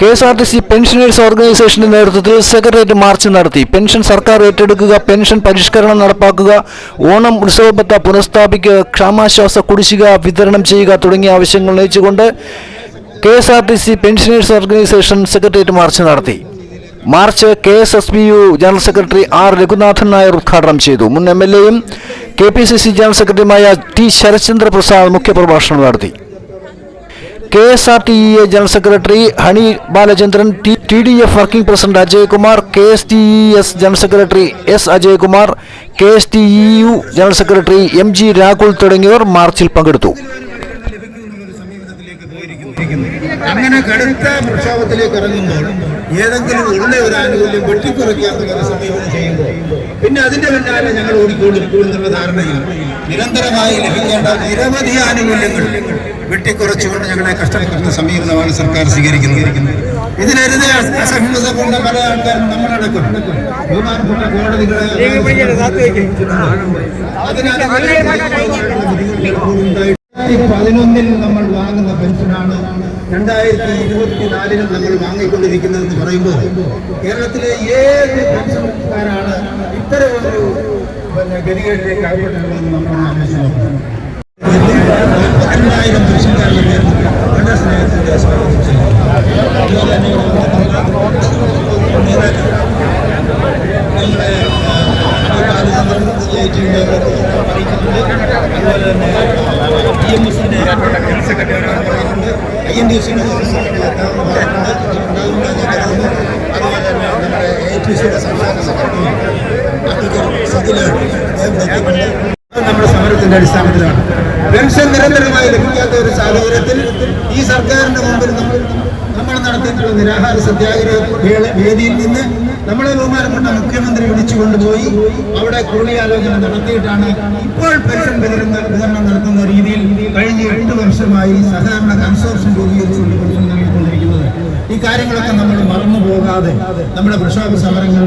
K S R T C pensioners ഓർഗനൈസേഷന്റെ നേതൃത്വത്തിൽ secretariat march നടത്തി. പെൻഷൻ സർക്കാർ ഏറ്റെടുക്കുക പെൻഷൻ പരിഷ്കരണം നടപ്പാക്കുക ഓണം ഉത്സവബത്ത പുനഃസ്ഥാപിക്കുക ക്ഷാമാശ്വാസ കുടിശ്ശിക വിതരണം ചെയ്യുക തുടങ്ങിയ ആവശ്യങ്ങൾ ഉന്നയിച്ചുകൊണ്ട് K S R T C pensioners organisation secretariat march നടത്തി. March K S S B U general secretary R Raghunathan Nair ഉദ്ഘാടനം ചെയ്തു. മുൻ എം എൽ എയും K P C C general സെക്രട്ടറിയുമായ ടി ശരത്ചന്ദ്ര പ്രസാദ് മുഖ്യപ്രഭാഷണം നടത്തി. K S R T E general secretary Honey Balachandran T D F working president Ajaykumar K S T E S general secretary S Ajaykumar K S T E U general secretary M G Rahul തുടങ്ങിയവർ മാർച്ചിൽ പങ്കെടുത്തു. അങ്ങനെ കടുത്ത പ്രക്ഷോഭത്തിലേക്ക് ഇറങ്ങുമ്പോൾ ഏതെങ്കിലും ഉള്ള ഒരു ആനുകൂല്യം വെട്ടിക്കുറയ്ക്കാത്ത സമീപനം ചെയ്യുമ്പോൾ പിന്നെ അതിന്റെ പിന്നാലെ ഞങ്ങൾ ഓടിക്കൊണ്ടിരിക്കുമെന്നുള്ള ധാരണയിൽ നിരന്തരമായി ലഭിക്കേണ്ട നിരവധി ആനുകൂല്യങ്ങൾ വെട്ടിക്കുറച്ചുകൊണ്ട് ഞങ്ങളെ കഷ്ടപ്പെടുന്ന സമീപനമാണ് സർക്കാർ സ്വീകരിക്കുന്നത്. ഇതിനെതിരെ അസഹിഷ്ണുത കൊണ്ട പല ആൾക്കാരും നമ്മളടക്കം പതിനൊന്നിൽ നമ്മൾ വാങ്ങുന്ന പെൻഷനാണ് രണ്ടായിരത്തി ഇരുപത്തിനാലിനും നമ്മൾ വാങ്ങിക്കൊണ്ടിരിക്കുന്നതെന്ന് പറയുമ്പോൾ കേരളത്തിലെ ഏത് പെൻഷൻകാരാണ് ഇത്തരം ഒരു പിന്നെ ഗതികേട്ടിലേക്ക് അകപ്പെട്ടിട്ടുള്ളതെന്ന് നമ്മൾ ആലോചിച്ചു നോക്കണം പേരിൽ വളരെ സ്നേഹത്തിന്റെ സ്വാഗതം ചെയ്യുന്നു അതുപോലെ തന്നെ നമ്മുടെ സിഐടിയുടെ അതുപോലെ തന്നെ ഇ എം ജനറൽ സെക്രട്ടറി പറയുന്നുണ്ട് I N D general secretary അതുപോലെ തന്നെ നമ്മുടെ എ ടി സിയുടെ സംസ്ഥാന സെക്രട്ടറി അഡ്വക്കേറ്റ് സതിലാണ് അദ്ദേഹം നമ്മുടെ സമരത്തിന്റെ അടിസ്ഥാനത്തിലാണ്. പെൻഷൻ നിരന്തരമായി ലഭിക്കാത്ത ഒരു സാഹചര്യത്തിൽ ഈ സർക്കാരിന്റെ മുമ്പിൽ നമ്മൾ നമ്മൾ നടത്തിയിട്ടുള്ള നിരാഹാര സത്യാഗ്രഹ വേദിയിൽ നിന്ന് നമ്മളെ ബഹുമാനപ്പെട്ട മുഖ്യമന്ത്രി വിളിച്ചു കൊണ്ടുപോയി അവിടെ കൂടിയാലോചന നടത്തിയിട്ടാണ് ഇപ്പോൾ പെൻഷൻ വിതരണ വിതരണം നടത്തുന്ന രീതിയിൽ കഴിഞ്ഞ എട്ട് വർഷമായി സഹകരണ കൺസോർഷ്യം രൂപീകരിച്ചുകൊണ്ട് പെൻഷൻ നൽകിക്കൊണ്ടിരിക്കുന്നത് ഈ കാര്യങ്ങളൊക്കെ നമ്മൾ മറന്നു പോകാതെ നമ്മുടെ പ്രക്ഷോഭ സമരങ്ങൾ